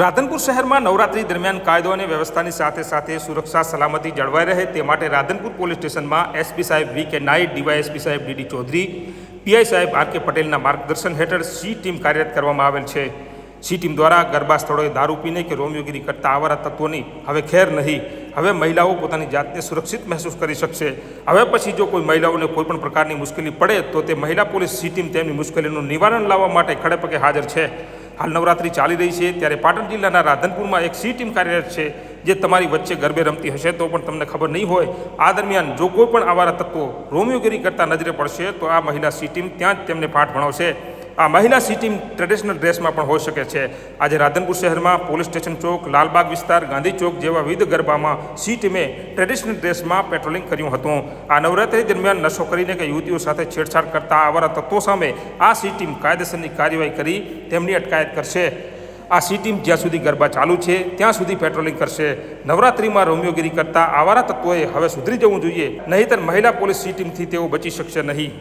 રાધનપુર શહેરમાં નવરાત્રી દરમિયાન કાયદો અને વ્યવસ્થાની સાથે સાથે સુરક્ષા, સલામતી જળવાઈ રહે તે માટે રાધનપુર પોલીસ સ્ટેશનમાં એસપી સાહેબ વી કે નાઈટ ડીવાયએસપી સાહેબ ડીડી ચૌધરી, પીઆઈ સાહેબ આર કે પટેલના માર્ગદર્શન હેઠળ સી ટીમ કાર્યરત કરવામાં આવેલ છે. સી ટીમ દ્વારા ગરબા સ્થળોએ દારૂ પીને કે રોમિયોગીરી કરતા આવારા તત્વોની હવે ખેર નહીં. હવે મહિલાઓ પોતાની જાતને સુરક્ષિત મહેસૂસ કરી શકશે. હવે પછી જો કોઈ મહિલાઓને કોઈપણ પ્રકારની મુશ્કેલી પડે તો તે મહિલા પોલીસ સી ટીમ તેમની મુશ્કેલીનું નિવારણ લાવવા માટે ખડેપગે હાજર છે. હાલ નવરાત્રી ચાલી રહી છે. ત્યારે પાટણ જિલ્લાના રાધનપુરમાં એક સી ટીમ કાર્યરત છે, જે તમારી વચ્ચે ગરબે રમતી હશે તો પણ તમને ખબર નહીં હોય. આ દરમિયાન જો કોઈ પણ આવારા તત્વો રોમિયોગીરી કરતા નજરે પડશે, તો આ મહિલા સી ટીમ ત્યાં જ તેમને પાઠ ભણાવશે. આ મહિલા સી ટીમ ટ્રેડિશનલ ડ્રેસમાં પણ હોઈ શકે છે. આજે રાધનપુર શહેરમાં પોલીસ સ્ટેશન ચોક, લાલબાગ વિસ્તાર, ગાંધી ચોક જેવા વિવિધ ગરબામાં સી ટીમે ટ્રેડિશનલ ડ્રેસમાં પેટ્રોલિંગ કર્યું હતું. આ નવરાત્રી દરમિયાન નશો કરીને કે યુવતીઓ સાથે છેડછાડ કરતા આવારા તત્વો સામે આ સી ટીમ કાયદેસરની કાર્યવાહી કરી, તેમની અટકાયત કરશે. આ સી ટીમ જ્યાં સુધી ગરબા ચાલુ છે, ત્યાં સુધી પેટ્રોલિંગ કરશે. નવરાત્રિમાં રોમિયોગીરી કરતા આવારા તત્વોએ હવે સુધરી જવું જોઈએ, નહીંતર મહિલા પોલીસ સી ટીમથી તેઓ બચી શકશે નહીં.